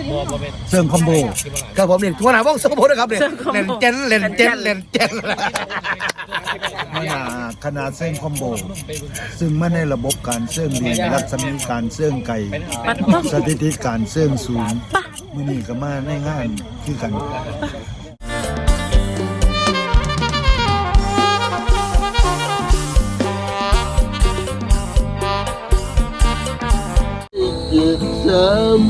เป็นสริมคอมโบก็ผมเนี่นทัวร์หนาวงสมบูรณ์นะครับเนี่ยเล่นเจนเล่นเจนเล่นเจนขนาดขนาดเส้นคอมโบ ซึ่งไม่ในระบบการเสื่องดีลักษณะการเสื่องไก่สถิติการเสื่องสูงมือนี่ก็มาในงานคือกันยืดเสริม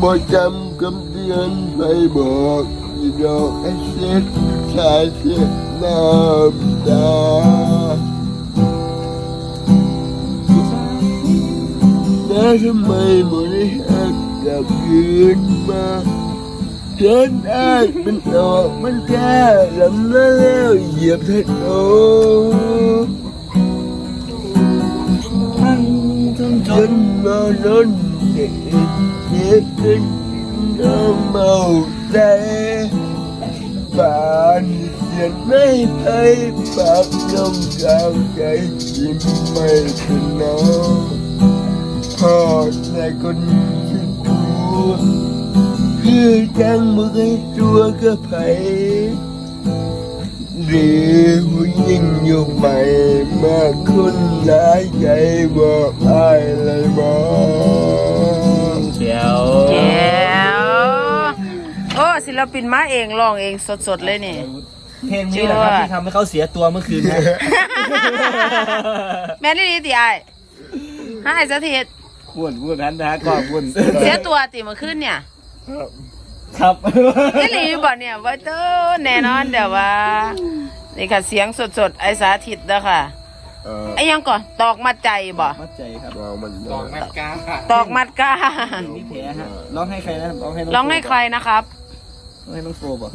một trăm công viên Facebook video exit sai sẽ nam ta đã thăm mày một đi hát gặp duyên mà. Trên ai bên đỏ bên ca lắm nó leo dịp thật ô anh thân chân mà lớn đẹp Niggas come out there. Bạn sẽ lấy thấy bạc trong cao cái chim mày thì nó Họ lại con chim cua Cứ đang một cái chua cơ phải Để hủy nhìn như mày mà khôn lá chạy bỏ ai lại bỏ วก็ไผหรือผู้หญิงอยู่ใหม่มากคนหลายใจบอกอายเลยบอกเดี๋ยวแก้วโอ้ศิลปินมาเองร้องเองสดๆเลยนี่ เพลงนี้แหละครับที่ทำให้เขาเสียตัวเมื่อคืนนะแม่นี่ดีติไอ้ให้สถิตพูดพูดนั้นนะก็พูดเสียตัวติเมื่อคืนเนี่ย ครับนี่หลีบ่เนี่ยว่าเต้อแน่นอนเดี๋ยวว่านี่ค่ะเสียงสดๆไอ้สาธิตเด้อค่ะเออ ไอ้ยังก่อนตอกมัดใจบ่มัดใจครับเรามันลองแม่กาตอกมัดก้านี่แผลฮะร้องให้ใครนะร้องให้น้องร้องให้ใครนะครับร้องให้น้องโฟบ่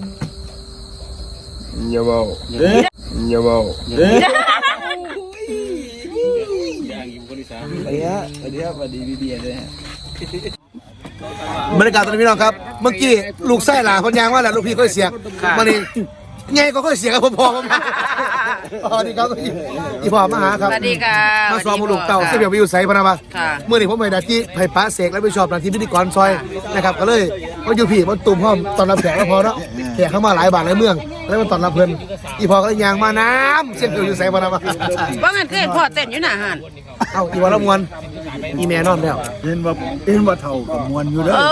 อย่าเมาเอ๊ะอย่าเมาเอ๊ะสวัสดีครับสวัสดีครับสวัสดีพี่เบียร์ด้วยฮะบรรยากาศตอนนี้พี่น้องครับ เมื่อกี้ลูกไส้หลาพนยางว่าแหละลูกพี่ค่อยเสียกมานี่ไงก็ค่อยเสียกับพ่อพ่อมา สวัสดีครับอีพ่อมาหาครับ สวัสดีค่ะมาซ้อมมาลูกเต่าค่ะเสียเบียววิวใสพะนะมาค่ะเมื่อนี้ผมไปดัที่ไผ่ป้าเสกและไปชอบนาทีพิธีกรซอยนะครับก็เลยมาอยู่พี่มันตุ่มห้อมตอนรับแขกแล้วพอเนาะแขกเข้ามาหลายบาทหลายเมือง แล้วมันตอนรับเพิ่นอีพอก็เลยยางมาน้ำเสียเบียววิวใสพะนะมาว่างั้นเคยเห็นพ่อเต้นอยู่หน้าห้านเอ้าอีวอลละมวนอีแม่นอนแล้วเห็นว่าเห็นว่าเท่ากับมวลอยู่เด้อโอ้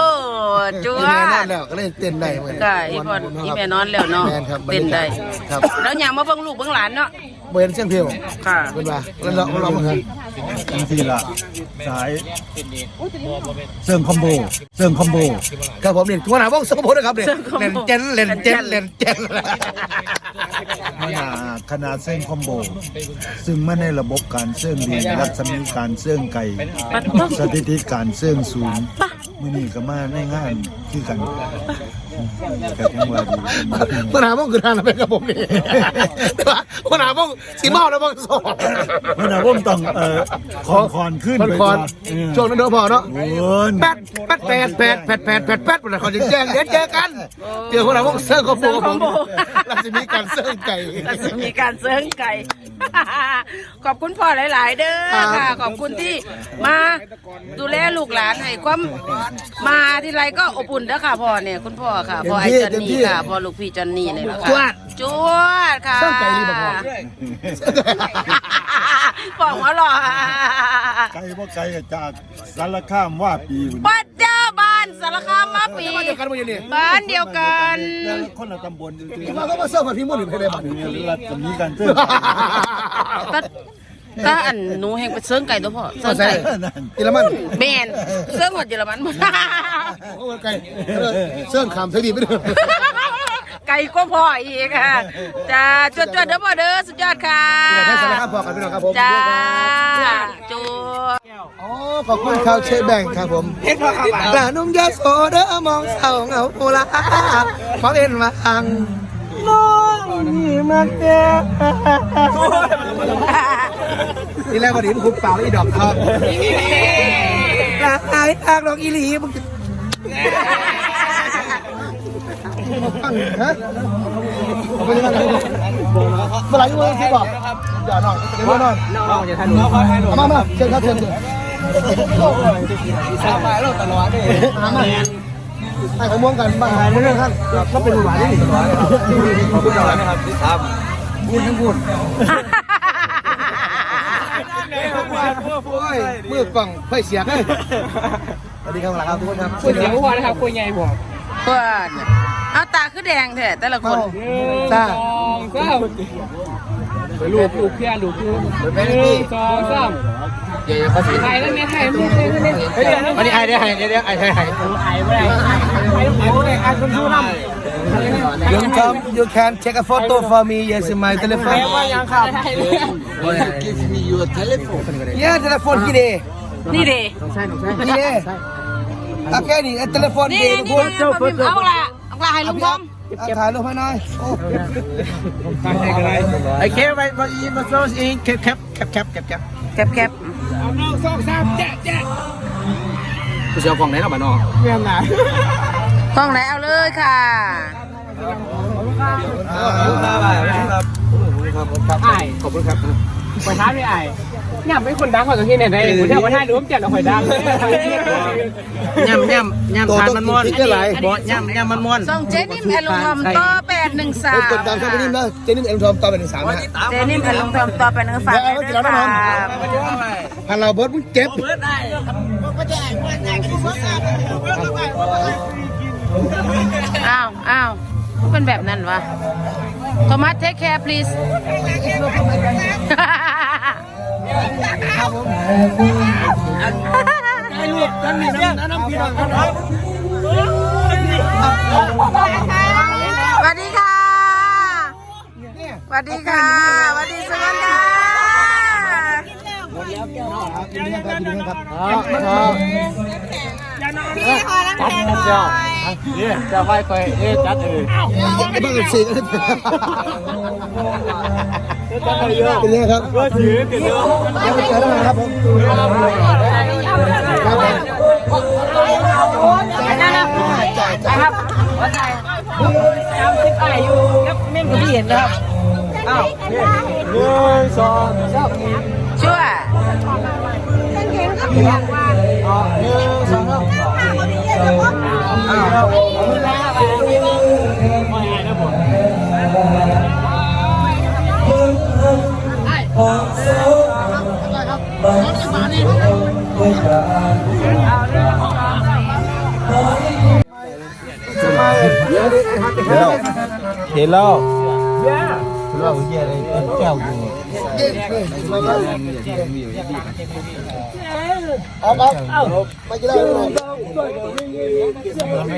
จัวอีแม่นอนแล้วก็เลยเต้นได้เหมือนค่ะอีพ่ออีแม่นอนแล้วเนาะแม่นครับเต้นได้ครับแล้วอย่างมาเบิ่งลูกเบิ่งหลานเนาะเบิร์นเสียงเพลงค่ะเป็นว่าแล้วเราเราเหมือนกันบางทีล่ะสายเสริมคอมโบเสริมคอมโบครับผมเนี่ยทัวร์หนาวงสมบูรณ์นะครับเนี่ยเสริมคอมโบเล่นเจนเล่นเจนเล่เล่นนเจนมันอ่าขนาดเส้นคอมโบ ซึ่งไม่ในระบบการเสื่องดีลักษณะการเสื่องไก่ปัดป๊อกสถิติการเสื่องสูง มื่อนี้ก็มาในงานคือกัน กับยังว่าดีปัญหาบ้องคือทางอะไรกับผมนี่แต่ว่าปัญหาบ้องสีเมาแล้วบ้องสองเมื่อไหร่ผมต้องเอ่อคอคอนขึ้นมันไปคอนเออช่วงนั้นเด้อพอเนาะโอ้ยแปดแปดแปดแปดแปดแปดแปดแปดวันนั้นเจะแจ้งเดี๋ยวเจอกันเจอคนเราพวกเซิร์ฟคอมโบกับผมเราจะมีการเซิร์ฟไก่ ก็จะมีการเสิร์งไก่ ขอบคุณพ่อหลาย ๆ เด้อค่ะ ขอบคุณที่มาดูแลลูกหลานให้ความมาที่ไรก็อบอุ่นเด้อค่ะพ่อเนี่ยคุณพ่อค่ะพ่อไอ้จอนนี่ค่ะพ่อลูกพี่จอนนี่เนี่ยแหละค่ะจวดจวดค่ะเซิร์ฟไก่นี่บ่พอพ่อหัวหล่อไกลบ่ไกลจากสารข้ามว่าปีพุ่นปัจจาบานสารคามมาปีมาเดียวกันมาอยู่นี่บ้านเดียวกันแต่ละคนละตำบลจริงที่ว่าเขามาเซิร์ฟกับพี่มุ่นหรือไม่ได้บ้านๆเนี่ยรัฐจะมีการเตือนตาตาอันหนูแห่งไปเสิร์งไก่ตัวพ่อเสิร์งไก่นั่นอีละมันแมนเสิร์งหมดเยอรมันหมด โอ้ไก่เซิร์ฟขามเสียดีไปเลยไก่ก็พออีกค่ะจ้าจวดจวดๆเด้อพ่อเด้อสุดยอดค่ะอยากให้สารคามพอกันพี่น้องครับผมจ้าจวดอ๋อขอบคุณข่าวเชฟแบงค์ครับผมกระนุ่มยาโสเด้อมองเศร้าเหงาโอลาเพราะเอ็นมาอังน้องนี่มักแก่นี่แรกวันนี้มันคุกเปล่าแล้วอีดอกครับลาอายทางดอกอีหลีมึงจะ ฮะเอาไปยังไงเมื่อไหร่ยังไงสิบอกอย่าหน่อยเดี๋ยวหน่อยน้องจะทันน้องมามาเชิญครับเชิญเชิญสามายเราตลอดเลยหามาไอ้ของม่วงกันบ้างหายเรื่องท่านก็เป็นหวานนี่หวานขอบคุณนะครับที่ทพูดทั้งพูดมือกล่องไฟเสียงเลยส วัสดีครับหลังครับทุกคนครับคุยเสียงพอนะครับคุยไงบอกเพื่อนเอาตาคือแดงแท้แต่ละคนจ้าสองสามลูกลูกเพื่อนลูกเพื่อนหนึ่งสองสามไทยแล้วเนี่ยไทยไม่ได้ไม่ได้วันนี้ไอ้ได้ไอ้ได้ไอ้ได้ไอ้ไทยไม่ได้ไทยไทยไม่ได้ไอ้คนชูน้ำ You come you can take a photo for me yes in my telephone ว่ายังครับ give me your telephone yeah telephone กี่เดย์นี่เด้กี่เดย์ โอเคนี่ telephone นี่เดย์นี่ทุกคนนี่เอาละเอาละให้ลุงพร้อมถ่ายรูปให้หน่อยโอ้ำไอ้เคไปมาอีมาโซสอิงแคปแคปแคปแคปแคปแคปแคบแคบสองสามแจ๊ะแจ๊ะกูจะเอากล่องไหนเอามาเนาะเมียนไหนกล้องไหนเอาเลยค่ะไอ้ขอบคุณครับ ไปท้าไม่ไอ้ย่ำเป็นคนดังกว่าตัวที่ไหนไหนผมจะมาท้าดูผมจัดเอาหอยดังย่ำย่ำย่ำทานมันม้วนบ่ย่ำย่ำมันม้วนส่งเจนิมแอลลุงทอมต่อแปดหนึ่งสามกดดันเข้าไปนิ่มแล้วเจนิ่มเอ็มทอมต่อไปหนึ่งสามนะฮะเจนิมแอลลุงทอมต่อแปดหนึ่งฝากด้วยนะคะพันเราเบิร์ดมึงเจ็บอ้าวอ้าวเป็นแบบนั้นวะ โทมัส take care please สวัสดีค่ะสวัสดีค่ะสวัสดีสุวรรณค่ะ จะไปไปเอ๊จัดเออไอ้บ้ากันสี่กันเลยเป็นไงครับก็ถือติดเยอะยังไม่เจอแล้วนะครับผมจ่ายจ่ายครับว่าไงสามสิบไอ้อยู่แล้วเม่นก็ไม่เห็นนะครับอ้าวหนึ่งสองสามชั่วเห็นแล้ว เราเยี่ ยอะไรเป็นแก้วอยู่เอาครับไม่กินแล้วไม่ไ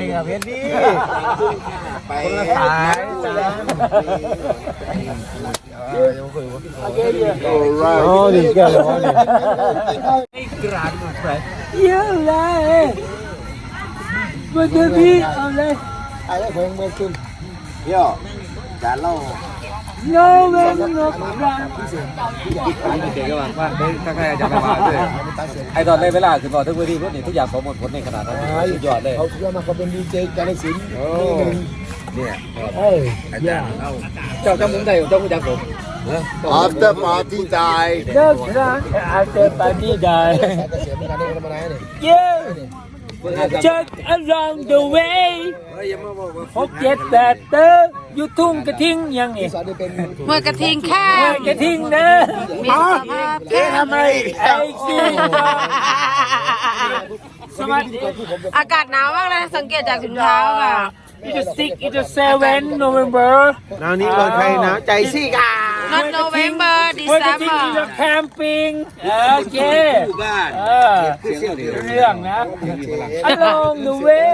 ม่กั บเพชรดีไปขายโอ้ดีแก่แล้วนี่เยอะเลยมันจะพี่เอาเลยไอ้เพลงเมื่อคืนเดี๋ยวจานเล่าโนเวนโนครังเด็กก็ว่าว่าถ้าใครจะมาด้วยไอ้ตอนในเวลาคือตอนทุกวันที่รถนี่ทุกอย่างสมบูรณ์ผลในขนาดนั้นสุดยอดเลยเขาคิดว่ามาเขาเป็นดีเจกาลสินเนี่ยเอ้ยอาจารย์เจ้าเจ้ามุ้งใจเจ้ามุ้งจักผม after party จ่ายเลิกรักอาจจะปาร์ตี้ได้แต่ก็เสียเหมือนกันได้ธรรมดาเนี่ย Yeah Check around the way หกเจ็ดแปดเตอร์ อยู่ทุ่งกระทิงยังนี่สอนได้เป็นเมื่อกระทิงแค่กระทิงเด้อมีสภาพแค่ทำไมไอ้ซีสวัสดีอากาศหนาวมากเลยสังเกตจากถุงเท้าค่ะ It's the six it's the seven November นาวนี้เมืองไทยหนาวใจสิกา not November เมื่อกระทิง December is a camping โอเคบ้านเออเรื่องนะ Along the way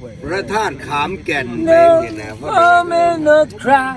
ไม่ได้สมุดจับเอาพระธาตุขามแก่น No, oh, man, not cry.